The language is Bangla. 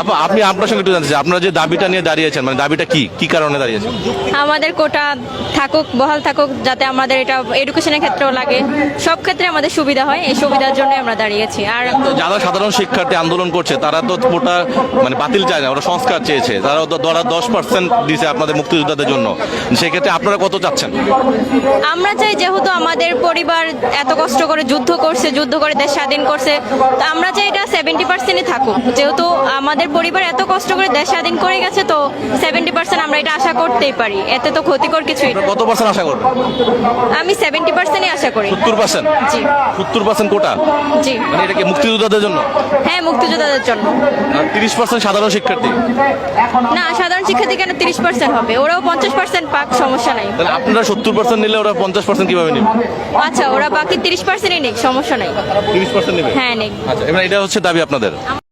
আপা আপনি আপনার সঙ্গে একটু জানতে চাই আপনারা যে দাবিটা নিয়ে দাঁড়িয়েছেন মানে দাবিটা কি? কি কারণে দাঁড়িয়েছেন? আমাদের কোটা থাকুক বহাল থাকুক যাতে আমাদের এটা এডুকেশনের ক্ষেত্রেও লাগে। সব ক্ষেত্রে আমাদের সুবিধা হয় এই সুবিধার জন্য আমরা দাঁড়িয়েছি। আর যারা সাধারণ শিক্ষার্থী আন্দোলন করছে তারা তো কোটা মানে বাতিল চায় না ওরা সংস্কার চেয়েছে। তারা তো ধরা দশ পার্সেন্ট দিছে আপনাদের মুক্তিযোদ্ধাদের জন্য। সেক্ষেত্রে আপনারা কত চাচ্ছেন? আমরা চাই যেহেতু আমাদের পরিবার এত কষ্ট করে যুদ্ধ করছে যুদ্ধ করে দেশ স্বাধীন করছে তো আমরা চাই এটা সেভেন্টি পার্সেন্টই থাকুক। যেহেতু আমাদের পরিবার এত কষ্ট করে দেশ স্বাধীন করে গেছে তো সেভেন্টি পার্সেন্ট আমরা এটা আশা করতেই পারি। এতে তো ক্ষতিকর কিছুই না। কত পার্সেন্ট আশা করবেন আমি সেভেন্টি পার্সেন্টই আশা করি। সত্তর পার্সেন্ট জি। সত্তর পার্সেন্ট কোটা? জি। মানে এটা কি মুক্তিযোদ্ধাদের জন্য? হ্যাঁ মুক্তিযোদ্ধাদের জন্য। আর তিরিশ পার্সেন্ট সাধারণ শিক্ষার্থী? না সাধারণ শিক্ষার্থী কেন তিরিশ পার্সেন্ট হবে? ওরাও পঞ্চাশ পার্সেন্ট পাক সমস্যা নাই। তাহলে আপনারা সত্তর পার্সেন্ট নিলে ওরা পঞ্চাশ পার্সেন্ট কীভাবে নেবে? আচ্ছা ওরা বাকি তিরিশ পার্সেন্টই নিক সমস্যা নাই। তিরিশ পার্সেন্ট নেবে? হ্যাঁ নিক। আচ্ছা এবার এটা হচ্ছে দাবি আপনাদের।